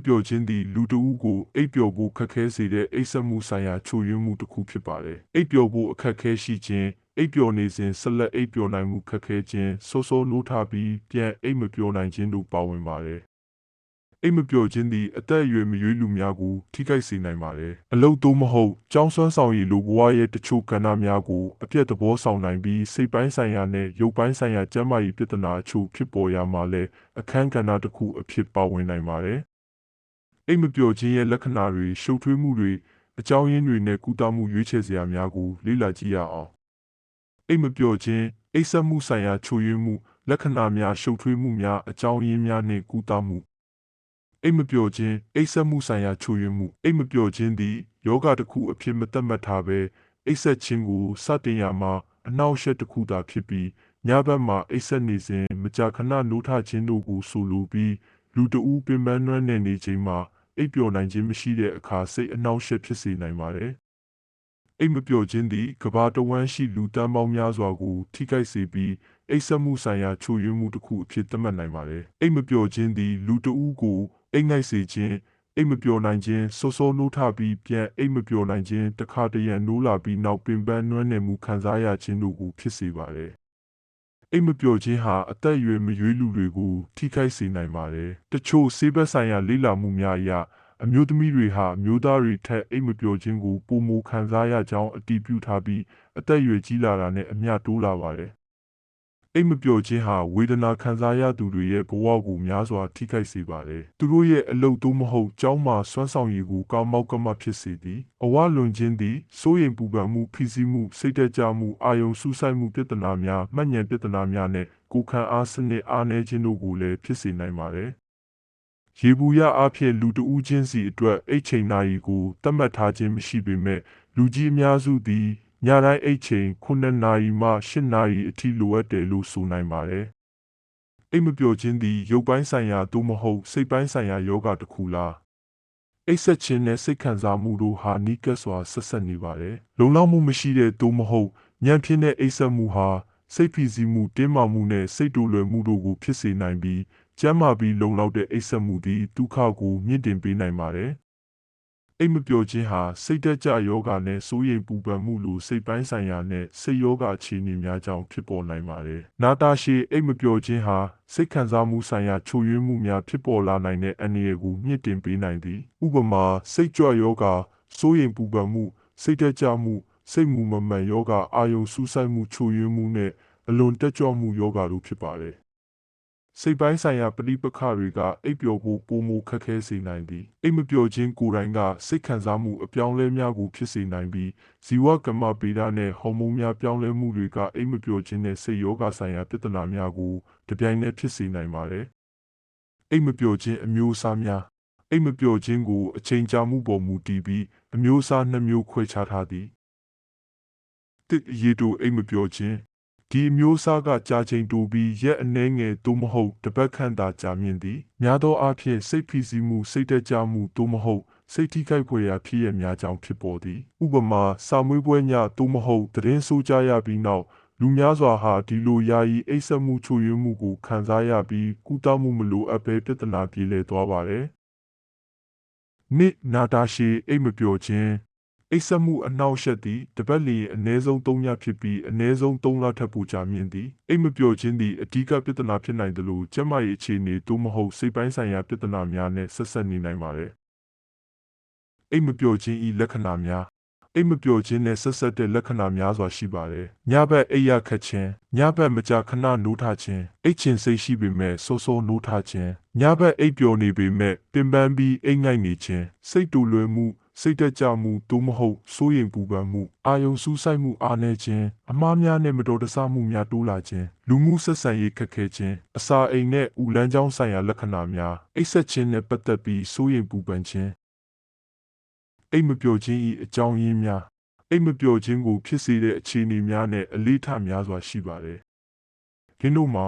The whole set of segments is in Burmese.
အိမ်မပျော်ခြင်းသည်လူတစ်ဦးကိုအိပ်ပျော်ဖို့ခက်ခဲစေတဲ့အိပ်စက်မှုဆိုင်ရာချို့ယွင်းမှုတစ်ခုဖြစ်ပါတယ်။အိပ်ပျော်ဖို့အခက်ခဲရှိခြင်းအိပ်ပျော်နေစဉ်ဆက်လက်အိပ်ပျော်နိုင်မှုခက်ခဲခြင်းစိုးစိုးနိုးထပြီးပြန်အိပ်မပျော်နိုင်ခြင်းတို့ပါဝင်ပါတယ်။အိမ်မပျော်ခြင်းသည်အသက်အရွယ်မရွေးလူများကိုထိခိုက်စေနိုင်ပါတယ်။အလုတ်သို့မဟုတ်ကြောင်းစွမ်းဆောင်ရည်လိုဘဝရဲ့တချို့ကဏ္ဍများကိုအပြည့်သဘောဆောင်နိုင်ပြီးစိတ်ပိုင်းဆိုင်ရာနဲ့ရုပ်ပိုင်းဆိုင်ရာကျန်းမာရေးပြဿနာအချို့ဖြစ်ပေါ်ရမှာလည်းအခန်းကဏ္ဍတစ်ခုအဖြစ်ပါဝင်နိုင်ပါတယ်။ အိမ်မပျော်ခြင်းရဲ့လက္ခဏာတွေရှုပ်ထွေးမှုတွေအကြောင်းရင်းတွေနဲ့ကုသမှုရွေးချယ်စရာများကိုလေ့လာကြည့်ရအောင်။အိမ်မပျော်ခြင်းအိပ်စက်မှုဆိုင်ရာချို့ယွင်းမှုလက္ခဏာများရှုပ်ထွေးမှုများအကြောင်းရင်းများနှင့်ကုသမှုအိမ်မပျော်ခြင်းအိပ်စက်မှုဆိုင်ရာချို့ယွင်းမှုအိမ်မပျော်ခြင်းသည်ယောဂတစ်ခုအဖြစ်မသတ်မှတ်ထားဘဲအိပ်စက်ခြင်းကိုစတင်ရမှာအနောက်ရှက်တစ်ခုသာဖြစ်ပြီးညဘက်မှာအိပ်စက်နေစဉ်မကြာခဏနိုးထခြင်းတို့ကိုဆိုလိုပြီးလူတဦးပင်ပန်းနွမ်းနယ်နေချိန်မှာ အိပ်ပျော်နိုင်ခြင်းမရှိတဲ့အခါစိတ်အနှောင့်အယှက်ဖြစ်စေနိုင်ပါတယ်။အိပ်မပျော်ခြင်းသည်ကဘာတဝမ်းရှိလူတန်းပေါင်းများစွာကိုထိခိုက်စေပြီးအိပ်စက်မှုဆိုင်ရာချို့ယွင်းမှုတစ်ခုအဖြစ်သတ်မှတ်နိုင်ပါတယ်။အိပ်မပျော်ခြင်းသည်လူတဦးကိုအိမ်ငိုက်စေခြင်းအိမ်မပျော်နိုင်ခြင်းစိုးစိုးနိုးထပြီးပြန်အိမ်မပျော်နိုင်ခြင်းတခါတရံနိုးလာပြီးနောက်ပင်ပန်းနွမ်းနယ်မှုခံစားရခြင်းတို့ကိုဖြစ်စေပါတယ်။ အိမ်မပျော်ခြင်းဟာအသက်အရွယ်မရွေးလူတွေကိုထိခိုက်စေနိုင်ပါတယ်။တချို့ဆေးဘက်ဆိုင်ရာလေ့လာမှုများအရအမျိုးသမီးတွေဟာအမျိုးသားတွေထက်အိမ်မပျော်ခြင်းကိုပိုမိုခံစားရကြောင်းအတည်ပြုထားပြီးအသက်အရွယ်ကြီးလာတာနဲ့အမျှတိုးလာပါတယ်။ အိမ်မပျော်ခြင်းဟာဝေဒနာခံစားရသူတွေရဲ့ဘဝကိုများစွာထိခိုက်စေပါတယ်။သူတို့ရဲ့အလုပ်သို့မဟုတ်ကြောင်းမှာစွမ်းဆောင်ရည်ကိုကောင်းမောက်ကမဖြစ်စေသည်။အဝလွန်ခြင်းသည်စိုးရိမ်ပူပန်မှုဖိစီးမှုစိတ်တက်ကြမှုအာယုံစူးစိုက်မှုပြဿနာများမှတ်ဉဏ်ပြဿနာများနဲ့ကိုယ်ခံအားစနစ်အားနည်းခြင်းတို့ကိုလည်းဖြစ်စေနိုင်ပါတယ်။ရေဘူးရအဖြစ်လူတဦးချင်းစီအတွက်အိတ်ချိန်နာရီကိုသတ်မှတ်ထားခြင်းမရှိပေမဲ့လူကြီးအများစုသည် ညတိုင်းအိတ်ချိန်9နာရီမှ10နာရီအထိလိုအပ်တယ်လို့ဆိုနိုင်ပါတယ်။အိမ်မပျော်ခြင်းသည်ရုပ်ပိုင်းဆိုင်ရာသို့မဟုတ်စိတ်ပိုင်းဆိုင်ရာယောဂတစ်ခုလား။အိတ်ဆက်ခြင်းနဲ့စိတ်ခံစားမှုတို့ဟာနီးကပ်စွာဆက်ဆက်နေပါတယ်။လုံလောက်မှုမရှိတဲ့သို့မဟုတ်ညံပြင်းတဲ့အိတ်ဆက်မှုဟာစိတ်ဖိစီးမှုတင်းမာမှုနဲ့စိတ်တူလွယ်မှုတို့ကိုဖြစ်စေနိုင်ပြီးကျန်းမာပြီးလုံလောက်တဲ့အိပ်စက်မှုသည်ဒုက္ခကိုမြင့်တင်ပေးနိုင်ပါတယ်။ အိမ်မပျော်ခြင်းဟာစိတ်တက်ကြယောဂနဲ့စိုးရိမ်ပူပန်မှုလိုစိတ်ပိုင်းဆိုင်ရာနဲ့စိတ်ယောဂအခြေအနေများကြောင့်ဖြစ်ပေါ်နိုင်ပါတယ်။နာတာရှည်အိမ်မပျော်ခြင်းဟာစိတ်ခံစားမှုဆိုင်ရာချို့ယွင်းမှုများဖြစ်ပေါ်လာနိုင်တဲ့အန္တရာယ်ကိုမြင့်တင်ပေးနိုင်သည်။ဥပမာစိတ်ကြွယောဂစိုးရိမ်ပူပန်မှုစိတ်တက်ကြမှုစိတ်မူမမှန်ယောဂအာယုံစူးစိုက်မှုချို့ယွင်းမှုနဲ့အလွန်တက်ကြွမှုယောဂတို့ဖြစ်ပါတယ်။ စိတ်ပိုင်းဆိုင်ရာပဋိပက္ခတွေကအိပ်ပျော်ဖို့ပုံမခက်ခဲစေနိုင်သည်အိပ်မပျော်ခြင်းကိုယ်တိုင်ကစိတ်ခံစားမှုအပြောင်းလဲများကိုဖြစ်စေနိုင်ပြီးဇီဝကမ္မဗေဒနဲ့ဟော်မုန်းများပြောင်းလဲမှုတွေကအိပ်မပျော်ခြင်းနဲ့စိတ်ယောဂဆိုင်ရာပြဿနာများကိုတပြိုင်နက်ဖြစ်စေနိုင်ပါတယ်အိပ်မပျော်ခြင်းအမျိုးအစားများအိပ်မပျော်ခြင်းကိုအချိန်ကြာမှုပေါ်မူတည်ပြီးအမျိုးအစားနှစ်မျိုးခွဲခြားထားသည်တစ်ရေတူအိပ်မပျော်ခြင်း ဒီအမျိုးအစားကကြာချိန်တိုပြီးရက်အနှဲငယ်သို့မဟုတ်တပတ်ခန့်သာကြာမြင့်သည်များသောအားဖြင့်စိတ်ဖိစီးမှုစိတ်တက်ကြမှုသို့မဟုတ်စိတ်ထိခိုက်ဖွယ်ရာဖြစ်ရများကြောင့်ဖြစ်ပေါ်သည်ဥပမာစာမွေးပွဲညသို့မဟုတ်သတင်းဆိုးကြရပြီးနောက်လူများစွာဟာဒီလိုယာယီအိပ်စက်မှုချို့ယွင်းမှုကိုခံစားရပြီးကုသမှုမလိုအပ်ဘဲပြဿနာပြေလည်သွားပါတယ်။နိနာတာရှီအိပ်မပျော်ခြင်း အိပ်စက်မှုအနှောက်အယှက်သည်တပတ်လျင်အနည်းဆုံး၃ညဖြစ်ပြီးအနည်းဆုံး၃လထက်ပိုကြာမြင့်သည်အိပ်မပျော်ခြင်းသည်အဓိကပြဿနာဖြစ်နိုင်သလိုကျန်းမာရေးအခြေအနေသို့မဟုတ်စိတ်ပိုင်းဆိုင်ရာပြဿနာများနဲ့ဆက်ဆက်နေနိုင်ပါသည်အိပ်မပျော်ခြင်း၏လက္ခဏာများအိမ်မပျော်ခြင်းနဲ့ဆက်ဆက်တဲ့လက္ခဏာများစွာရှိပါတယ်။ညဘက်အိပ်ရခက်ခြင်း၊ညဘက်မကြာခဏနိုးထခြင်း၊အိတ်ချင်စိတ်ရှိပေမဲ့စိုးစိုးနိုးထခြင်း၊ညဘက်အိပ်ပျော်နေပေမဲ့ပင်ပန်းပြီးအိတ်ငိုက်နေခြင်း၊စိတ်တူလွယ်မှု စိတ်တက်ကြမှုသို့မဟုတ်စိုးရိမ်ပူပန်မှုအာယုံစူးစိုက်မှုအားနည်းခြင်းအမှားများနဲ့မတော်တဆမှုများတိုးလာခြင်းလူမှုဆက်ဆံရေးခက်ခဲခြင်းအစာအိမ်နဲ့ဥလန်းချောင်းဆိုင်ရာလက္ခဏာများအိပ်ဆက်ခြင်းနဲ့ပတ်သက်ပြီးစိုးရိမ်ပူပန်ခြင်းအိမ်မပျော်ခြင်း၏အကြောင်းရင်းများအိမ်မပျော်ခြင်းကိုဖြစ်စေတဲ့အခြေအနေများနဲ့အလေးထားများစွာရှိပါတယ်။ခင်းတို့မှာ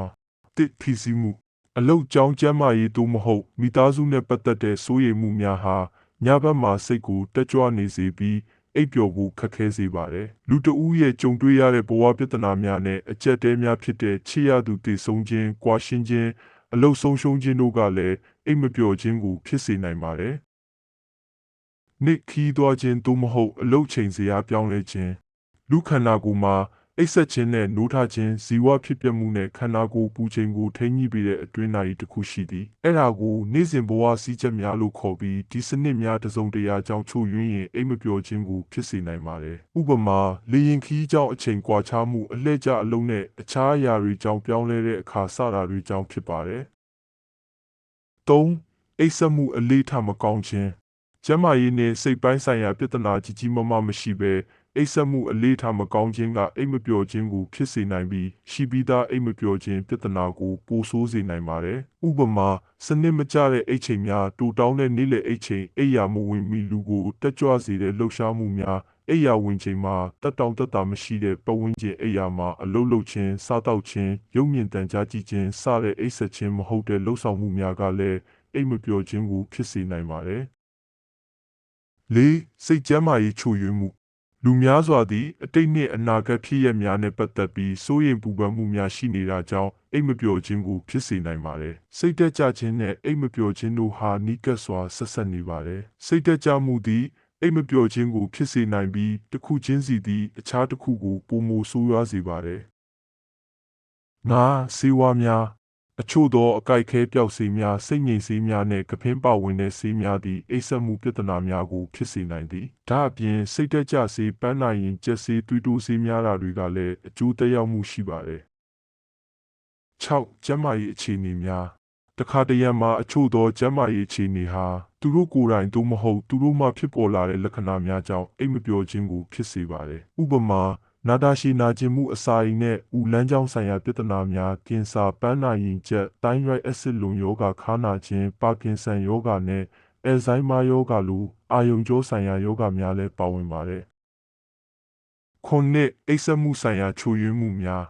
တစ်ဖြစ်စီမှုအလောက်ကြောင်းကျမ်းမာရေးသို့မဟုတ်မိသားစုနဲ့ပတ်သက်တဲ့စိုးရိမ်မှုများဟာ ညဘက်မှာစိတ်ကိုတက်ကြွနေစေပြီးအိပ်ပျော်ဖို့ခက်ခဲစေပါတယ်။လူတဦးရဲ့ကြုံတွေ့ရတဲ့ဘဝပြဿနာများနဲ့အကြက်တဲများဖြစ်တဲ့ချစ်ရသူတည်ဆုံခြင်း၊ကွာရှင်းခြင်းအလုဆုံးရှုံးခြင်းတို့ကလည်းအိမ်မပျော်ခြင်းကိုဖြစ်စေနိုင်ပါတယ်။နှစ်ခီးသွားခြင်းသို့မဟုတ်အလုချိန်စရာပြောင်းလဲခြင်းလူခန္ဓာကိုယ်မှာ အိပ်ဆက်ခြင်းနဲ့နိုးထခြင်းဇီဝဖြစ်ပျက်မှုနဲ့ခန္ဓာကိုယ်ပူချိန်ကိုထိန်းညှိပေးတဲ့အတွင်းနာရီတစ်ခုရှိသည်အဲ့ဒါကိုနေ့စဉ်ဘဝစည်းချက်များလို့ခေါ်ပြီးဒီစနစ်များတစ်စုံတရာကြောင့်ချို့ယွင်းရင်အိမ်မပျော်ခြင်းကိုဖြစ်စေနိုင်ပါတယ်ဥပမာလေရင်ခီးကြောင့်အချိန်ကွာခြားမှုအလှည့်ကျအလုံးနဲ့အခြားအရာတွေကြောင့်ပြောင်းလဲတဲ့အခါစတာတွေကြောင့်ဖြစ်ပါတယ်3အိပ်ဆက်မှုအလေးထားမကောင်းခြင်းကျန်းမာရေးနဲ့စိတ်ပိုင်းဆိုင်ရာပြဿနာကြီးကြီးမားမားမရှိဘဲ အိပ်စက်မှုအလေးထားမကောင်းခြင်းကအိမ်မပျော်ခြင်းကိုဖြစ်စေနိုင်ပြီးရှိပြီးသားအိမ်မပျော်ခြင်းပြဿနာကိုပိုဆိုးစေနိုင်ပါတယ်။ဥပမာစနစ်မကျတဲ့အိတ်ချိန်များတူတောင်းတဲ့နေ့လည်အိတ်ချိန်အိယာမဝင်မီလူကိုတက်ကြွစေတဲ့လှုပ်ရှားမှုများအိယာဝင်ချိန်မှာတက်တောင်တက်တာမရှိတဲ့ပဝန်းကျင်အိယာမှာအလုတ်လုတ်ခြင်းစားတောက်ခြင်းရုပ်မြင်တန်ကြားကြည့်ခြင်းစတဲ့အိတ်ဆက်ခြင်းမဟုတ်တဲ့လှုပ်ဆောင်မှုများကလည်းအိမ်မပျော်ခြင်းကိုဖြစ်စေနိုင်ပါတယ်။လေးစိတ်ကြမ်းမာရေးချို့ယွင်းမှု လူများစွာသည် အတိတ်နှင့်အနာဂတ်ဖြစ်ရများနှင့်ပတ်သက်ပြီးစိုးရိမ်ပူပန်မှုများရှိနေတာကြောင့်အိမ်မပျော်ခြင်းကိုဖြစ်စေနိုင်ပါတယ်။စိတ်တက်ကြခြင်းနဲ့အိမ်မပျော်ခြင်းတို့ဟာနီးကပ်စွာဆက်ဆက်နေပါတယ်။စိတ်တက်ကြမှုသည်အိမ်မပျော်ခြင်းကိုဖြစ်စေနိုင်ပြီးတစ်ခုချင်းစီသည်အခြားတစ်ခုကိုပုံမဆိုးရွားစေပါတယ်။ငါစေဝါများ အချို့သောအကြိုက်ခဲပျောက်စေးများစိတ်ငြိမ်စေးများနှင့်ကဖင်းပဝင်တဲ့စေးများသည်အိပ်စက်မှုပြဿနာများကိုဖြစ်စေနိုင်သည်ဒါအပြင်စိတ်တက်ကြစေးပန်းနိုင်ရင်ကျက်စေးတွေးတိုးစေးများတာတွေကလည်းအကျိုးသက်ရောက်မှုရှိပါတယ်6ကျန်းမာရေးအခြေအနေများတခါတရံမှာအချို့သောကျန်းမာရေးအခြေအနေဟာသူတို့ကိုယ်တိုင်သို့မဟုတ်သူတို့မှဖြစ်ပေါ်လာတဲ့လက္ခဏာများကြောင့်အိမ်မပျော်ခြင်းကိုဖြစ်စေပါတယ်ဥပမာ နာတာရှည်နာကျင်မှုအစာအိမ်နဲ့ဥလန်းကြောင်းဆိုင်ရာပြဿနာများကင်ဆာပန်းနာရင်ကျက်တိုင်းရိုက်အက်ဆစ်လုံယောဂခါနာခြင်းပါကင်ဆန်ယောဂနဲ့အယ်ဇိုင်းမာယောဂလိုအာယုံကြောဆိုင်ရာယောဂများလည်းပါဝင်ပါတယ်။ခုနှစ်အိပ်စက်မှုဆိုင်ရာချို့ယွင်းမှုများ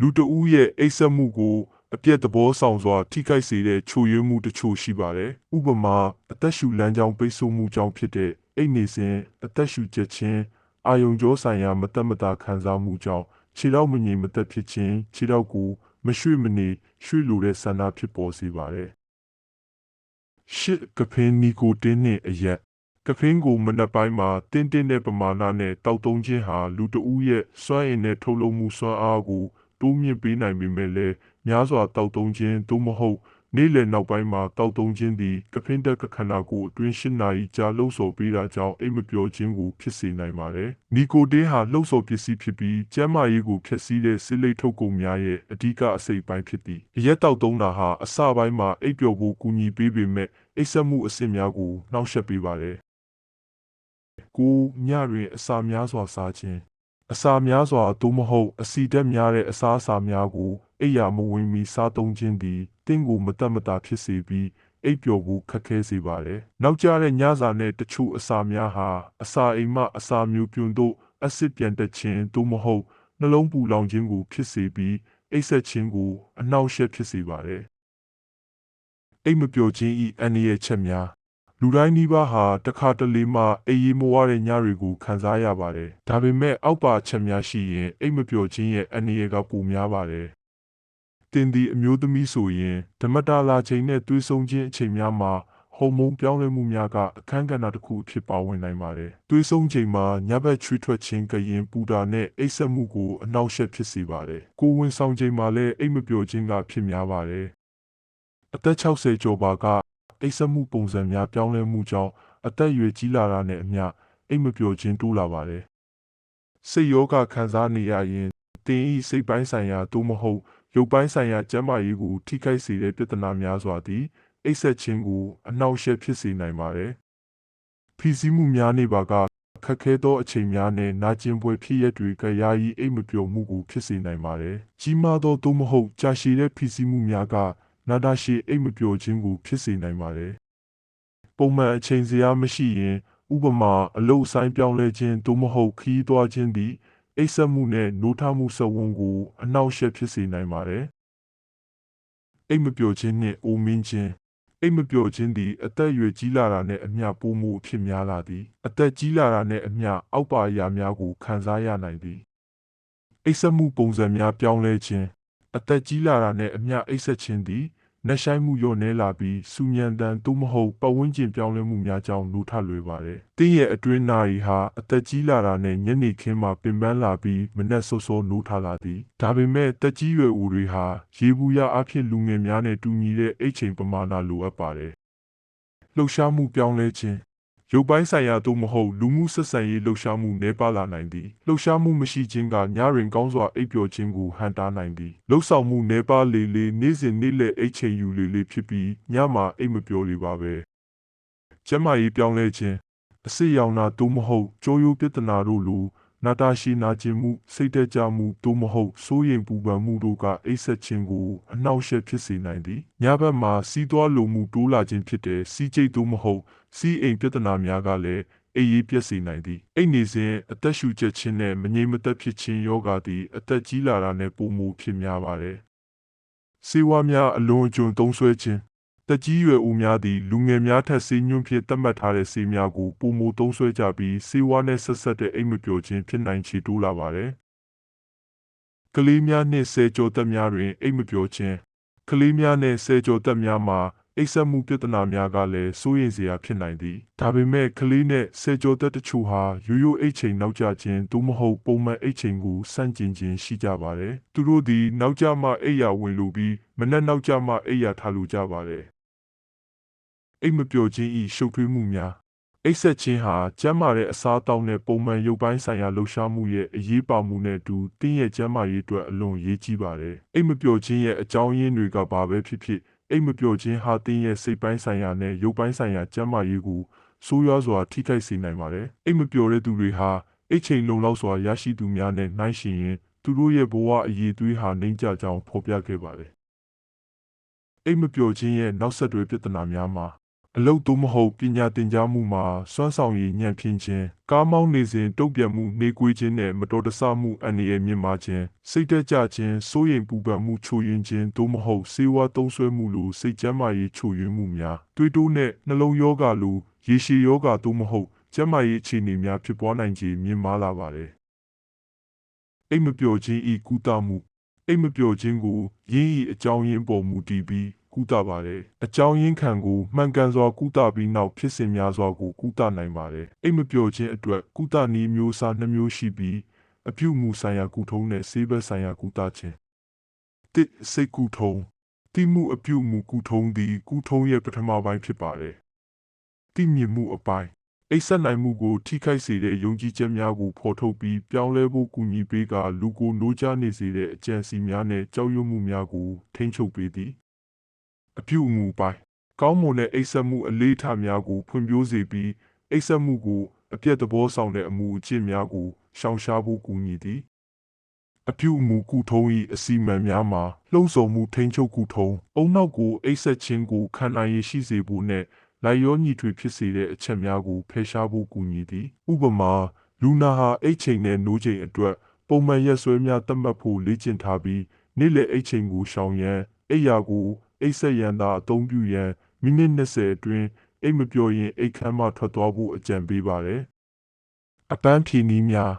လူတဦးရဲ့အိပ်စက်မှုကိုအပြည့်သဘောဆောင်စွာထိခိုက်စေတဲ့ချို့ယွင်းမှုတချို့ရှိပါတယ်။ဥပမာအသက်ရှူလမ်းကြောင်းပိတ်ဆို့မှုကြောင့်ဖြစ်တဲ့အိတ်နေစဉ်အသက်ရှူချက်ခြင်း အာယုံကြောဆိုင်ရာမတက်မတာခံစားမှုကြောင့်ခြေထောက်မငြိမ်မသက်ဖြစ်ခြင်းခြေထောက်ကိုမရွှေ့မနေရွှေ့လိုတဲ့ဆန္ဒဖြစ်ပေါ်စေပါတယ်။ရှစ်ကဖင်းနီကိုတင်းနှင့်အရက်ကဖင်းကိုမနက်ပိုင်းမှာတင်းတင်းတဲ့ပမာဏနဲ့တောက်သုံးခြင်းဟာလူတဦးရဲ့စွမ်းအင်နဲ့ထုတ်လုပ်မှုစွမ်းအားကိုတိုးမြင့်ပေးနိုင်ပေမဲ့လည်းများစွာတောက်သုံးခြင်းသို့မဟုတ် နေ့လယ်နောက်ပိုင်းမှာတောက်သုံးခြင်းသည်ကဖင်းတက်ကခန္ဓာကိုယ်အတွင်း၈နာရီကြာလှုပ်ဆော်ပေးတာကြောင့်အိမ်မပျော်ခြင်းကိုဖြစ်စေနိုင်ပါတယ်။နီကိုတင်းဟာလှုပ်ဆော်ပစ္စည်းဖြစ်ပြီးကျန်းမာရေးကိုဖျက်ဆီးတဲ့ဆေးလိပ်ထုတ်ကုန်များရဲ့အဓိကအစိတ်ပိုင်းဖြစ်သည်။အရက်တောက်သုံးတာဟာအစပိုင်းမှာအိပ်ပျော်ဖို့ကူညီပေးပေမဲ့အိပ်စက်မှုအဆင့်များကိုနှောင့်ယှက်ပေးပါတယ်။ကိုညတွင်အစာများစွာစားခြင်းအစာများစွာသို့မဟုတ်အဆီဓာတ်များတဲ့အစာအစာများကို အိယာမဝင်မီစားသုံးခြင်းသည်တင့်ကိုမတတ်မတာဖြစ်စေပြီးအိပ်ပျော်ဖို့ခက်ခဲစေပါတယ်။နောက်ကျတဲ့ညစာနဲ့တချို့အစာများဟာအစာအိမ်မှအစာမျိုးပြွန်တို့အဆစ်ပြန်တက်ခြင်းသို့မဟုတ်နှလုံးပူလောင်ခြင်းကိုဖြစ်စေပြီးအိပ်ဆက်ခြင်းကိုအနှောက်အယှက်ဖြစ်စေပါတယ်။အိမ်မပျော်ခြင်းဤအန္တရာယ်ချက်များလူတိုင်းနီးပါးဟာတခါတလေမှအေးရီမဝတဲ့ညတွေကိုခံစားရပါတယ်။ဒါပေမဲ့အောက်ပါချက်များရှိရင်အိမ်မပျော်ခြင်းရဲ့အန္တရာယ်ကပိုများပါတယ်။ တင်ဒီအမျိုးသမီးဆိုရင်ဓမ္မတာလာချိန်နဲ့သွေးဆုံခြင်းအချိန်များမှာဟော်မုန်းပြောင်းလဲမှုများကအခန်းကဏ္ဍတစ်ခုအဖြစ်ပါဝင်နိုင်ပါတယ်။သွေးဆုံချိန်မှာညဘက်ချွေးထွက်ခြင်းကရင်ပူတာနဲ့အိပ်စက်မှုကိုအနှောက်အယှက်ဖြစ်စေပါတယ်။ကိုယ်ဝင်ဆောင်ချိန်မှာလည်းအိမ်မပျော်ခြင်းကဖြစ်များပါတယ်။အသက်60ကျော်ပါကအိပ်စက်မှုပုံစံများပြောင်းလဲမှုကြောင့်အသက်အရွယ်ကြီးလာတာနဲ့အမျှအိမ်မပျော်ခြင်းတိုးလာပါတယ်။စိတ်ယောဂခံစားနေရရင်တင်ဤစိတ်ပိုင်းဆိုင်ရာသို့မဟုတ် ရုပ်ပိုင်းဆိုင်ရာကျန်းမာရေးကိုထိခိုက်စေတဲ့ပြဿနာများစွာသည်အိပ်စက်ခြင်းကိုအနှောက်အယှက်ဖြစ်စေနိုင်ပါတယ်။ဖိစီးမှုများနေပါကခက်ခဲသောအချိန်များနဲ့နာကျင်ပွဲဖြစ်ရက်တွေကယာယီအိမ်မပျော်မှုကိုဖြစ်စေနိုင်ပါတယ်။ကြီးမားသောသို့မဟုတ်ကြာရှည်တဲ့ဖိစီးမှုများကနာတာရှည်အိမ်မပျော်ခြင်းကိုဖြစ်စေနိုင်ပါတယ်။ပုံမှန်အချိန်စရာမရှိရင် ဥပမာအလုတ်ဆိုင်ပြောင်းလဲခြင်းသို့မဟုတ်ခီးသွားခြင်းသည် အိပ်စက်မှုနဲ့နိုးထမှုစဝန်းကိုအနှောက်အယှက်ဖြစ်စေနိုင်ပါတယ်။အိမ်မပျော်ခြင်းနှင့်အိုမင်းခြင်းအိမ်မပျော်ခြင်းသည်အသက်အရွယ်ကြီးလာတာနဲ့အမျှပိုမိုအဖြစ်များလာသည်အသက်ကြီးလာတာနဲ့အမျှအောက်ပါအရာများကိုခံစားရနိုင်သည်အိပ်စက်မှုပုံစံများပြောင်းလဲခြင်းအသက်ကြီးလာတာနဲ့အမျှအိပ်ဆက်ခြင်းသည် နှက်ဆိုင်မှုလျော့နည်းလာပြီးစူညံတန်သို့မဟုတ်ပတ်ဝန်းကျင်ပြောင်းလဲမှုများကြောင့်နိုးထလွယ်ပါတယ်။တင်းရဲ့အတွင်းနာရီဟာအသက်ကြီးလာတာနဲ့ညနေခင်းမှာပင်ပန်းလာပြီးမနက်စောစောနိုးထလာသည်။ဒါပေမဲ့တက်ကြီးရွယ်ဦးတွေဟာရေဘူးရအဖြစ်လူငယ်များနဲ့တူညီတဲ့အိတ်ချိန်ပမာဏလိုအပ်ပါတယ်။လှုပ်ရှားမှုပြောင်းလဲခြင်း ရုပ်ပိုင်းဆိုင်ရာသို့မဟုတ်လူမှုဆက်ဆံရေးလှုပ်ရှားမှုနှဲပါလာနိုင်သည်လှုပ်ရှားမှုမရှိခြင်းကညရင်ကောင်းစွာအိပ်ပျော်ခြင်းကိုဟန်တားနိုင်သည်လှုပ်ဆောင်မှုနှဲပါလေလေနေ့စဉ်နေ့လက်အိတ်ချိန်ယူလေလေဖြစ်ပြီးညမှာအိပ်မပျော်လေပါပဲကျမ်းမာရေးပြောင်းလဲခြင်းအစစ်ရောင်နာသို့မဟုတ်ကြိုးရိုးပြဿနာတို့လို နာတာရှိနာခြင်းမှုစိတ်တက်ကြမှုသို့မဟုတ်စိုးရိမ်ပူပန်မှုတို့ကအိပ်ဆက်ခြင်းကိုအနှောက်အယှက်ဖြစ်စေနိုင်သည်ညဘက်မှာစီးသွားလိုမှုတိုးလာခြင်းဖြစ်တဲ့စီးကျိတ်သို့မဟုတ်စီးအိမ်ပြဿနာများကလည်းအိပ်ရေးပြည့်စေနိုင်သည်အိပ်နေစဉ်အသက်ရှူချက်ခြင်းနဲ့မငြိမ်မသက်ဖြစ်ခြင်းယောဂသည်အသက်ကြီးလာတာနဲ့ပုံမူဖြစ်များပါတယ်စေဝါများအလွန်အကျွံသုံးဆွဲခြင်း တက်ကြီးရွယ်ဦးများသည်လူငယ်များထက်ဆေးညွှန်းဖြင့်သတ်မှတ်ထားတဲ့ဆေးများကိုပုံမူသုံးဆွဲကြပြီးဆေးဝါးနဲ့ဆက်ဆက်တဲ့အိမ်မပျော်ခြင်းဖြစ်နိုင်ချေတိုးလာပါတယ်။ကလေးများနှင့်ဆယ်ကျော်သက်များတွင်အိမ်မပျော်ခြင်းကလေးများနှင့်ဆယ်ကျော်သက်များမှာအိပ်စက်မှုပြဿနာများကလည်းစိုးရိမ်စရာဖြစ်နိုင်သည်ဒါပေမဲ့ကလေးနဲ့ဆယ်ကျော်သက်တချို့ဟာရိုးရိုးအိတ်ချိန်နောက်ကျခြင်းသို့မဟုတ်ပုံမှန်အိတ်ချိန်ကိုစန့်ကျင်ခြင်းရှိကြပါတယ်သူတို့သည်နောက်ကျမှအိပ်ယာဝင်လိုပြီးမနက်နောက်ကျမှအိပ်ယာထားလိုကြပါတယ် အိတ်မပျော်ခြင်းဤရှုပ်ထွေးမှုများအိတ်ဆက်ခြင်းဟာကျန်းမာတဲ့အစားအသောက်နဲ့ပုံမှန်ရုပ်ပိုင်းဆိုင်ရာလှုပ်ရှားမှုရဲ့အရေးပါမှုနဲ့အတူတင်းရဲ့ကျန်းမာရေးအတွက်အလွန်ရေးကြီးပါတယ်။အိတ်မပျော်ခြင်းရဲ့အကြောင်းရင်းတွေကဘာပဲဖြစ်ဖြစ်အိတ်မပျော်ခြင်းဟာတင်းရဲ့စိတ်ပိုင်းဆိုင်ရာနဲ့ရုပ်ပိုင်းဆိုင်ရာကျန်းမာရေးကိုဆိုးရွားစွာထိခိုက်စေနိုင်ပါတယ်။အိတ်မပျော်တဲ့သူတွေဟာအိတ်ချိန်လုံလောက်စွာရရှိသူများနဲ့နှိုင်းယှဉ်ရင်သူတို့ရဲ့ဘဝအရေးသွေးဟာနှိမ့်ကျကြောင်းဖော်ပြခဲ့ပါတယ်။အိတ်မပျော်ခြင်းရဲ့နောက်ဆက်တွဲပြဿနာများမှာ အလုတ်သို့မဟုတ်ပညာသင်ကြားမှုမှာစွမ်းဆောင်ရည်ညံ့ဖျင်းခြင်းကားမောင်းနေစဉ်တုံ့ပြန်မှုနှေးကွေးခြင်းနဲ့မတော်တဆမှုအန္တရာယ်မြင့်မားခြင်းစိတ်တက်ကြခြင်းစိုးရိမ်ပူပန်မှုချို့ယွင်းခြင်းသို့မဟုတ်စေဝါသုံးဆွဲမှုလိုစိတ်ကျန်းမာရေးချို့ယွင်းမှုများတွေးတိုးနဲ့နှလုံးရောဂါလိုရေရှည်ရောဂါသို့မဟုတ်ကျန်းမာရေးအခြေအနေများဖြစ်ပွားနိုင်ခြင်းမြင့်မားလာပါတယ်အိမ်မပျော်ခြင်းဤကုသမှုအိမ်မပျော်ခြင်းကိုရင်းဤအကြောင်းရင်းပေါ်မူတည်ပြီး ကုသပါတယ်။အကြောင်းရင်းခံကိုမှန်ကန်စွာကုသပြီးနောက်ဖြစ်စဉ်များစွာကိုကုသနိုင်ပါတယ်။အိမ်မပျော်ခြင်းအတွက်ကုသနည်းမျိုးစားနှမျိုးရှိပြီးအပြုမူဆိုင်ရာကုထုံးနဲ့ဆေးဘက်ဆိုင်ရာကုသခြင်းတစ်စိတ်ကုထုံးတိမှုအပြုမူကုထုံးသည်ကုထုံးရဲ့ပထမပိုင်းဖြစ်ပါတယ်။တိမြင်မှုအပိုင်းအိပ်ဆက်နိုင်မှုကိုထိခိုက်စေတဲ့ယုံကြည်ချက်များကိုဖော်ထုတ်ပြီးပြောင်းလဲဖို့ကူညီပေးကလူကိုနိုးကြားနေစေတဲ့အကြံစီများနဲ့ကြောက်ရွံ့မှုများကိုထိန်းချုပ်ပေးသည် အပြုအမူပိုင်းကောင်းမွန်တဲ့အိပ်စက်မှုအလေးထားများကိုဖွံ့ဖြိုးစေပြီးအိပ်စက်မှုကိုအပြည့်သဘောဆောင်တဲ့အမှုအကျင့်များကိုရှောင်ရှားဖို့ကူညီသည်အပြုအမူကုထုံး၏အစီအမံများမှာလှုံ့ဆော်မှုထိန်းချုပ်ကုထုံးအုံနောက်ကိုအိပ်ဆက်ခြင်းကိုခံနိုင်ရရှိစေဖို့နဲ့လိုက်ရောညီထွေဖြစ်စေတဲ့အချက်များကိုဖယ်ရှားဖို့ကူညီသည်ဥပမာလူနာဟာအိတ်ချိန်နဲ့နိုးချိန်အတွက်ပုံမှန်ရက်စွဲများသတ်မှတ်ဖို့လေ့ကျင့်ထားပြီးနေ့လည်အိတ်ချိန်ကိုရှောင်ရန်အိပ်ရာကို အိတ်ဆက်ရန်သာအသုံးပြုရန်မိနစ်20အတွင်းအိတ်မပြောရင်အိတ်ခမ်းမှထွက်သွားဖို့အကြံပေးပါတယ်။အပန်းဖြေနည်းများ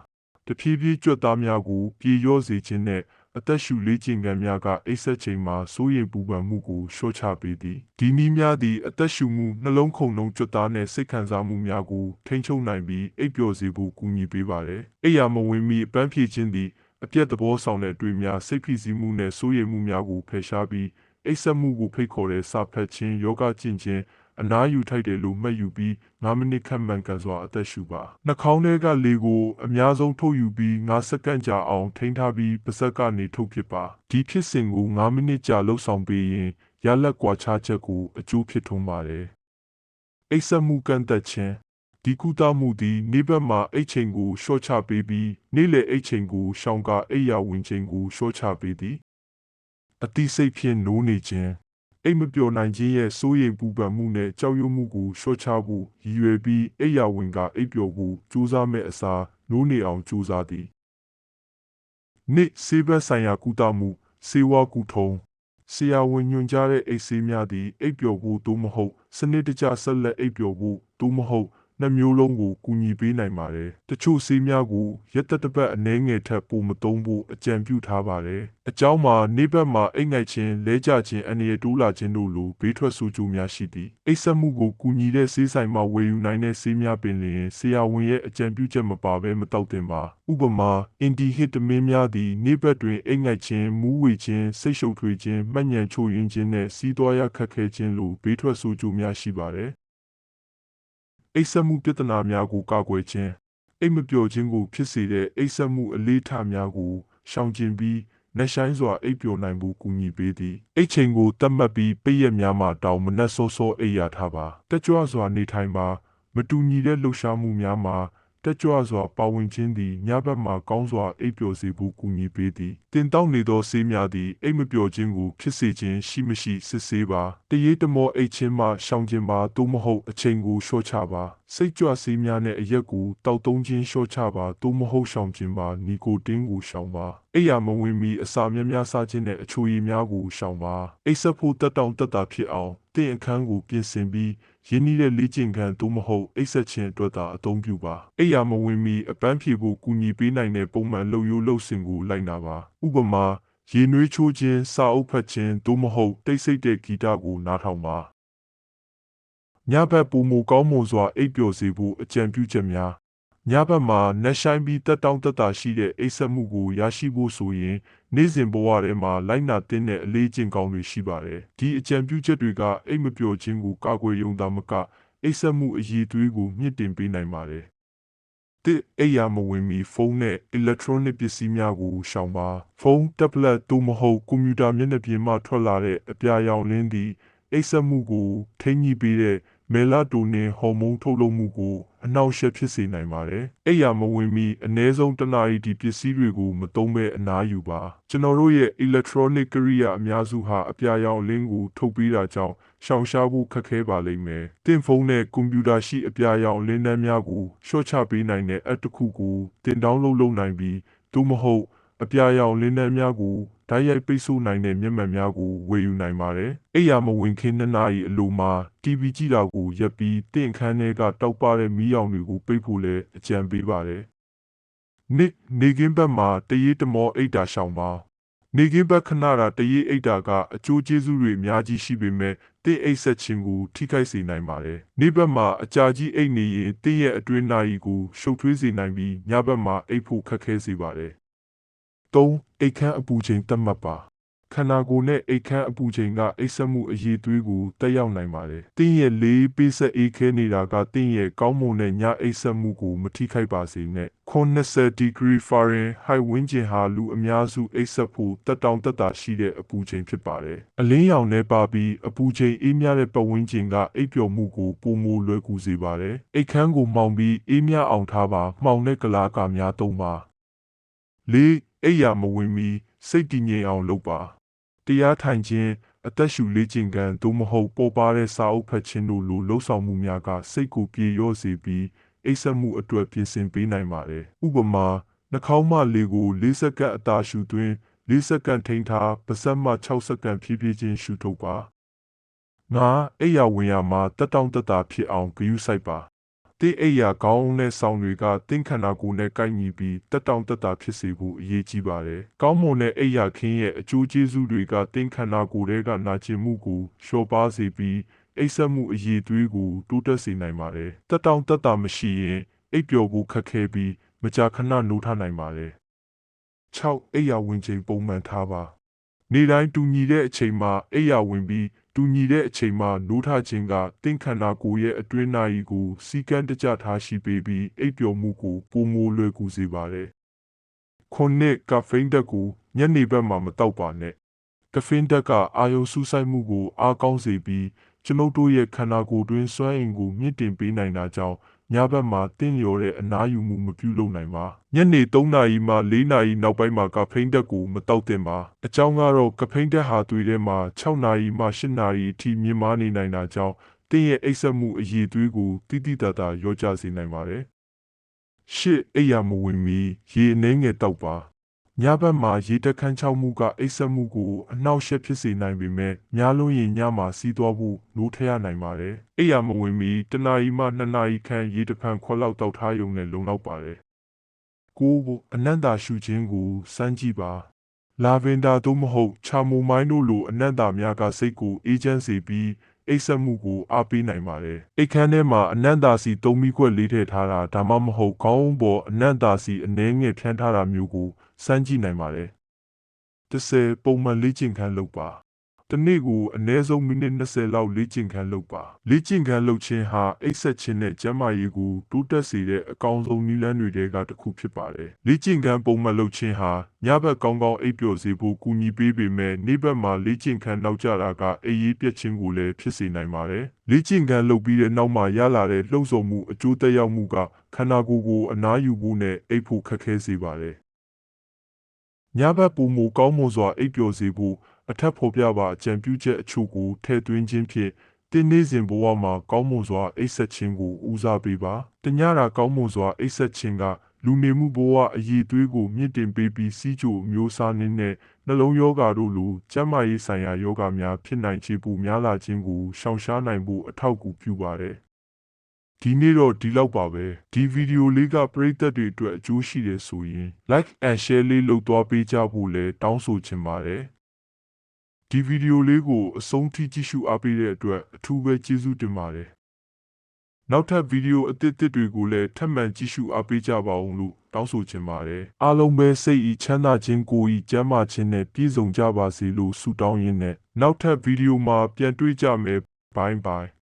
တဖြည်းဖြည်းကြွက်သားများကိုပြေလျော့စေခြင်းနဲ့အသက်ရှူလေးကျင်ကံများကအိတ်ဆက်ချိန်မှာစိုးရိမ်ပူပန်မှုကိုလျှော့ချပေးသည်ဒီနည်းများသည်အသက်ရှူမှုနှလုံးခုန်နှုန်းကြွက်သားနှင့်စိတ်ခံစားမှုများကိုထိန်းချုပ်နိုင်ပြီးအိပ်ပျော်စေဖို့ကူညီပေးပါတယ်အိပ်ယာမဝင်မီအပန်းဖြေခြင်းသည်အပြတ်သဘောဆောင်တဲ့အတွေ့များစိတ်ဖိစီးမှုနဲ့စိုးရိမ်မှုများကိုဖယ်ရှားပြီး အိပ်စက်မှုကိုဖိတ်ခေါ်တဲ့စာဖတ်ခြင်းယောဂကျင့်ခြင်းအနားယူထိုက်တယ်လို့မှတ်ယူပြီး9မိနစ်ခန့်မှန်ကန်စွာအသက်ရှူပါနှာခေါင်းထဲကလေကိုအများဆုံးထုတ်ယူပြီး9စက္ကန့်ကြာအောင်ထိန်းထားပြီးပါးစပ်ကနေထုတ်ဖြစ်ပါဒီဖြစ်စဉ်ကို9မိနစ်ကြာလှုပ်ဆောင်ပေးရင်ရလက်ကွာခြားချက်ကိုအကျိုးဖြစ်ထွန်းပါတယ်အိပ်စက်မှုကန့်သက်ခြင်းဒီကုသမှုသည်နေဘက်မှာအိတ်ချိန်ကိုရှော့ချပေးပြီးနေ့လယ်အိတ်ချိန်ကိုရှောင်ကာအိယာဝင်ချိန်ကိုရှော့ချပေးသည် အတိစိတ်ဖြင့်နိုးနေခြင်းအိမ်မပျော်နိုင်ခြင်းရဲ့စိုးရိမ်ပူပန်မှုနဲ့ကြောက်ရွံ့မှုကိုလျှော့ချဖို့ရည်ရွယ်ပြီးအိယာဝင်ကအိပ်ပျော်ဖို့ကြိုးစားမဲ့အစားနိုးနေအောင်ကြိုးစားသည်နေ့ဆေးဘက်ဆိုင်ရာကုသမှုဆေးဝါးကုထုံးဆရာဝန်ညွှန်ကြားတဲ့အိတ်ဆေးများသည်အိပ်ပျော်ဖို့သို့မဟုတ် စနစ်တကျဆက်လက်အိပ်ပျော်ဖို့သို့မဟုတ် နှစ်မျိုးလုံးကိုကူညီပေးနိုင်ပါတယ်။တချို့ဆေးများကိုရက်သက်တစ်ပတ်အနည်းငယ်ထက်ပိုမသုံးဖို့အကြံပြုထားပါတယ်။အကြောင်းမှာနေဘက်မှာအိတ်ငိုက်ခြင်းလဲကျခြင်းအနေရတိုးလာခြင်းတို့လိုဘေးထွက်ဆိုးကျိုးများရှိသည်။အိတ်ဆက်မှုကိုကူညီတဲ့ဆေးဆိုင်မှာဝယ်ယူနိုင်တဲ့ဆေးများပင်လျင်ဆရာဝန်ရဲ့အကြံပြုချက်မပါဘဲမတောက်တင်ပါ။ဥပမာအင်ဒီဟစ်တမင်းများသည်နေဘက်တွင်အိတ်ငိုက်ခြင်းမူးဝေခြင်းစိတ်ရှုပ်ထွေးခြင်းမှတ်ဉဏ်ချို့ယွင်းခြင်းနဲ့စီးသွားရခက်ခဲခြင်းလိုဘေးထွက်ဆိုးကျိုးများရှိပါတယ်။ အိတ်ဆက်မှုပြဿနာများကိုကာကွယ်ခြင်းအိတ်မပျော်ခြင်းကိုဖြစ်စေတဲ့အိတ်ဆက်မှုအလေးထားများကိုရှောင်ကျဉ်ပြီးနှဆိုင်စွာအိပ်ပျော်နိုင်ဖို့ကူညီပေးသည်အိတ်ချိန်ကိုတတ်မှတ်ပြီးပိတ်ရက်များမှတောင်မနှက်စောစောအိပ်ရထားပါတက်ကြွစွာနေထိုင်ပါမတူညီတဲ့လှုပ်ရှားမှုများမှာ တက်ကြွစွာပါဝင်ခြင်းသည်ညဘက်မှကောင်းစွာအိပ်ပျော်စေဖို့ကူညီပေးသည်တင်တောက်နေသောဆေးများသည်အိပ်မပျော်ခြင်းကိုဖြစ်စေခြင်းရှိမရှိစစ်ဆေးပါတရေတမောအိတ်ခြင်းမှရှောင်ခြင်းပါသို့မဟုတ်အချိန်ကိုလျှော့ချပါစိတ်ကြွဆေးများနဲ့အရက်ကိုတောက်သုံးခြင်းလျှော့ချပါသို့မဟုတ်ရှောင်ခြင်းပါနီကိုတင်းကိုရှောင်ပါအိယာမဝင်မီအစာများများစားခြင်းနဲ့အချိုရည်များကိုရှောင်ပါအိတ်ဆက်ဖို့တက်တောင့်တက်တာဖြစ်အောင်တင့်အခန်းကိုပြင်ဆင်ပြီး ရင်းနှီးတဲ့လေ့ကျင့်ခန်းသို့မဟုတ်အိတ်ဆက်ခြင်းအတွက်သာအသုံးပြုပါအိယာမဝင်မီအပန်းဖြေဖို့ကူညီပေးနိုင်တဲ့ပုံမှန်လုပ်ရိုးလုပ်စဉ်ကိုလိုက်နာပါဥပမာရေနွေးချိုးခြင်းစာအုပ်ဖတ်ခြင်းသို့မဟုတ်တိတ်ဆိတ်တဲ့ဂီတကိုနားထောင်ပါညဘက်ပူမူကောင်းမွန်စွာအိပ်ပျော်စေဖို့အကြံပြုချက်များ ညဘက်မှာနှက်ဆိုင်ပြီးတက်တောင့်တက်တာရှိတဲ့အိပ်စက်မှုကိုရရှိဖို့ဆိုရင် နေ့စဉ်ဘဝထဲမှာလိုက်နာတင်တဲ့အလေးကျင့်ကောင်းတွေရှိပါတယ်ဒီအကြံပြုချက်တွေကအိပ်မပျော်ခြင်းကိုကာကွယ်ရုံသာမကအိပ်စက်မှုအရေးသွေးကိုမြင့်တင်ပေးနိုင်ပါတယ်တစ်အိယာမဝင်မီဖုန်းနဲ့ electronic ပစ္စည်းများကိုရှောင်ပါဖုန်း tablet သို့မဟုတ်ကွန်ပျူတာမျက်နှာပြင်မှထွက်လာတဲ့အပြာရောင်လင်းသည့်အိပ်စက်မှုကိုထိန်းညှိပေးတဲ့မဲလာတိုနင်ဟော်မုန်းထုတ်လုပ်မှုကို အနှောက်အယှက်ဖြစ်စေနိုင်ပါတယ်။အိယာမဝင်မီအ ਨੇ ဆုံးတစ်နာရီဒီပစ္စည်းတွေကိုမသုံးဘဲအနားယူပါ။ကျွန်တော်တို့ရဲ့ electronic ကိရိယာအများစုဟာအပြာရောင်လင်းကိုထုတ်ပေးတာကြောင့်ရှောင်ရှားဖို့ခက်ခဲပါလိမ့်မယ်။တင်ဖုန်းနဲ့ကွန်ပျူတာရှိအပြာရောင်လင်းနှန်းများကိုရှော့ချပေးနိုင်တဲ့ app တစ်ခုကိုတင်တောင်းလုပ်လုပ်နိုင်ပြီးသို့မဟုတ် အပြာရောင်လင်းနှန်းများကိုဓာတ်ရိုက်ပိတ်ဆို့နိုင်တဲ့မျက်မှန်များကိုဝယ်ယူနိုင်ပါတယ်။အိယာမဝင်ခင်းနှစ်နာရီအလိုမှာ TV ကြည့်တာကိုရပ်ပြီးတင့်ခန်းထဲကတောက်ပတဲ့မီးရောင်တွေကိုပိတ်ဖို့လည်းအကြံပေးပါတယ်။နေ့နေကင်းဘက်မှာတရေတမောအိတ်တာရှောင်ပါ။နေကင်းဘက်ခဏတာတရေအိတ်တာကအကျိုးကျေးဇူးတွေအများကြီးရှိပေမဲ့တင့်အိတ်ဆက်ခြင်းကိုထိခိုက်စေနိုင်ပါတယ်။နေ့ဘက်မှာအကြာကြီးအိတ်နေရင်တင့်ရဲ့အတွင်းနာရီကိုရှုပ်ထွေးစေနိုင်ပြီးညဘက်မှာအိတ်ဖို့ခက်ခဲစေပါတယ်။ ၃အိတ်ခမ်းအပူချိန်သတ်မှတ်ပါခန္ဓာကိုယ်နဲ့အိတ်ခမ်းအပူချိန်ကအိတ်ဆက်မှုအရေးသွေးကိုတက်ရောက်နိုင်ပါတယ်။တင်းရဲ့လေးပေးဆက်အေးခဲနေတာကတင်းရဲ့ကောင်းမွန်တဲ့ညအိတ်ဆက်မှုကိုမထိခိုက်ပါစေနဲ့။90 degree Fahrenheit ဝန်းကျင်ဟာလူအများစုအိတ်ဆက်ဖို့တက်တောင်တက်တာရှိတဲ့အပူချိန်ဖြစ်ပါတယ်။အလင်းရောင်နဲ့ပါပြီးအပူချိန်အေးမြတဲ့ပတ်ဝန်းကျင်ကအိတ်ပျော်မှုကိုပုံမလွယ်ကူစေပါတယ်။အိတ်ခမ်းကိုမှောင်ပြီးအေးမြအောင်ထားပါမှောင်တဲ့ကလားကများသုံးပါ။လေး အိယာမဝင်မီစိတ်တည်ငြိမ်အောင်လုပ်ပါတရားထိုင်ခြင်းအသက်ရှူလေ့ကျင့်ခန်းသို့မဟုတ်ပေါ်ပါတဲ့စာအုပ်ဖတ်ခြင်းတို့လိုလှုပ်ဆောင်မှုများကစိတ်ကိုပြေလျော့စေပြီးအိပ်စက်မှုအတွက်ပြင်ဆင်ပေးနိုင်ပါတယ်ဥပမာနှာခေါင်းမှလေကို၄စက္ကန့်အသာရှူသွင်း၄စက္ကန့်ထိန်းထားပါးစပ်မှ6စက္ကန့်ဖြည်းဖြည်းချင်းရှူထုတ်ပါငါအိယာဝင်ရမှာတက်တောင့်တက်တာဖြစ်အောင်ဂရုစိုက်ပါ တင်းအိယာခေါင်းနဲ့ဆောင်းတွေကတင်းခန္ဓာကိုယ်နဲ့ကိုက်ညီပြီးတက်တောင့်တက်တာဖြစ်စေဖို့အရေးကြီးပါတယ်။ကောင်းမွန်တဲ့အိယာခင်းရဲ့အကျိုးကျေးဇူးတွေကတင်းခန္ဓာကိုယ်တွေကနာကျင်မှုကိုလျှော့ပါစေပြီးအိပ်စက်မှုအရေးသွေးကိုတိုးတက်စေနိုင်ပါတယ်။တက်တောင့်တက်တာမရှိရင်အိပ်ပျော်ဖို့ခက်ခဲပြီးမကြာခဏနိုးထနိုင်ပါတယ်။6အိယာဝင်ချိန်ပုံမှန်ထားပါ။နေ့တိုင်းတူညီတဲ့အချိန်မှာအိယာဝင်ပြီး တူညီတဲ့အချိန်မှာနိုးထခြင်းကတင့်ခန္ဓာကိုယ်ရဲ့အတွင်းနာရီကိုစီကံတကြထားရှိပေးပြီးအိပ်ပျော်မှုကိုပုံမိုလွယ်ကူစေပါတယ်။ခုနှစ်ကဖိန်းတက်ကိုညနေဘက်မှာမတောက်ပါနဲ့။ကဖိန်းတက်ကအာယုံစူးစိုက်မှုကိုအားကောင်းစေပြီးကျွန်ုပ်တို့ရဲ့ခန္ဓာကိုယ်တွင်းစွမ်းအင်ကိုမြင့်တင်ပေးနိုင်တာကြောင့် ညဘက်မှာတင်းလျော်တဲ့အနားယူမှုမပြုလုပ်နိုင်ပါညနေ3နာရီမှ4နာရီနောက်ပိုင်းမှာကဖိန်းတက်ကိုမတောက်သင့်ပါအကြောင်းကတော့ကဖိန်းတက်ဟာသွေးထဲမှာ6နာရီမှ8နာရီအထိမြင့်မားနေနိုင်တာကြောင့်တင်းရဲ့အိပ်စက်မှုအရေးသွေးကိုတိတိတတ်တာရောကြစေနိုင်ပါတယ်ရှစ်အိယာမဝင်မီရေအနှဲငယ်တောက်ပါ ညဘက်မှာရေတက်ခန်းချောက်မှုကအိပ်စက်မှုကိုအနှောက်အယှက်ဖြစ်စေနိုင်ပေမဲ့များလို့ရင်ညမှာစီးသွားဖို့နိုးထရနိုင်ပါတယ်။အိယာမဝင်မီတနာရီမှနှစ်နာရီခန့်ရေတဖန်ခွက်လောက်တောက်ထားရုံနဲ့လုံလောက်ပါတယ်။ကိုယ်အနန္တာရှုခြင်းကိုစမ်းကြည့်ပါ။လာဗင်ဒါသို့မဟုတ်ချာမိုမိုင်းတို့လိုအနံ့သာများကစိတ်ကိုအေးချမ်းစေပြီးအိပ်စက်မှုကိုအားပေးနိုင်ပါတယ်။အိတ်ခမ်းထဲမှာအနံ့သာစီသုံးမိခွက်လေးထည့်ထားတာဒါမှမဟုတ်ခေါင်းအုံးပေါ်အနံ့သာစီအနှဲငယ်ဖြန်းထားတာမျိုးကို စမ်းကြည့်နိုင်ပါတယ်။တစ်ဆယ်ပုံမှန်လေ့ကျင့်ခန်းလုပ်ပါ။တစ်နေ့ကိုအနည်းဆုံးမိနစ်20လောက်လေ့ကျင့်ခန်းလုပ်ပါ။လေ့ကျင့်ခန်းလုပ်ခြင်းဟာအိပ်စက်ခြင်းနဲ့ကျန်းမာရေးကိုတိုးတက်စေတဲ့အကောင်းဆုံးနည်းလမ်းတွေထဲကတစ်ခုဖြစ်ပါတယ်။လေ့ကျင့်ခန်းပုံမှန်လုပ်ခြင်းဟာညဘက်ကောင်းကောင်းအိပ်ပျော်စေဖို့ကူညီပေးပေမဲ့နေ့ဘက်မှာလေ့ကျင့်ခန်းနောက်ကျတာကအိပ်ရေးပြတ်ခြင်းကိုလည်းဖြစ်စေနိုင်ပါတယ်။လေ့ကျင့်ခန်းလုပ်ပြီးတဲ့နောက်မှာရလာတဲ့လှုပ်ဆော်မှုအကျိုးသက်ရောက်မှုကခန္ဓာကိုယ်ကိုအနားယူဖို့နဲ့အိပ်ဖို့ခက်ခဲစေပါတယ်။ ညဘက်ပုံမူကောင်းမွန်စွာအိပ်ပျော်စေဖို့အထက်ဖော်ပြပါအကြံပြုချက်အချို့ကိုထည့်သွင်းခြင်းဖြင့်တင်းနေစဉ်ဘဝမှာကောင်းမွန်စွာအိပ်ဆက်ခြင်းကိုဦးစားပေးပါ။တညတာကောင်းမွန်စွာအိပ်ဆက်ခြင်းကလူနေမှုဘဝအည်သွေးကိုမြင့်တင်ပေးပြီးစီးကြိုအမျိုးအစားနည်းနဲ့နှလုံးရောဂါတို့လိုကျန်းမာရေးဆိုင်ရာယောဂများဖြစ်နိုင်ခြေပိုများလာခြင်းကိုရှောင်ရှားနိုင်ဖို့အထောက်အကူပြုပါတယ်။ ဒီနေ့တော့ဒီလောက်ပါပဲဒီဗီဒီယိုလေးကပရိသတ်တွေအတွက်အကျိုးရှိတယ်ဆိုရင် like and share လေးလုပ်သွားပေးကြဖို့လည်းတောင်းဆိုချင်ပါတယ်။ဒီဗီဒီယိုလေးကိုအဆုံးထိကြည့်ရှုအားပေးတဲ့အတွက်အထူးပဲကျေးဇူးတင်ပါတယ်။နောက်ထပ်ဗီဒီယိုအသစ်အသစ်တွေကိုလည်းထပ်မံကြည့်ရှုအားပေးကြပါအောင်လို့တောင်းဆိုချင်ပါတယ်။အားလုံးပဲစိတ်ဤချမ်းသာခြင်းကိုယ်ဤကျန်းမာခြင်းနဲ့ပြည့်စုံကြပါစေလို့ဆုတောင်းရင်းနဲ့နောက်ထပ်ဗီဒီယိုမှာပြန်တွေ့ကြမယ်။ Bye bye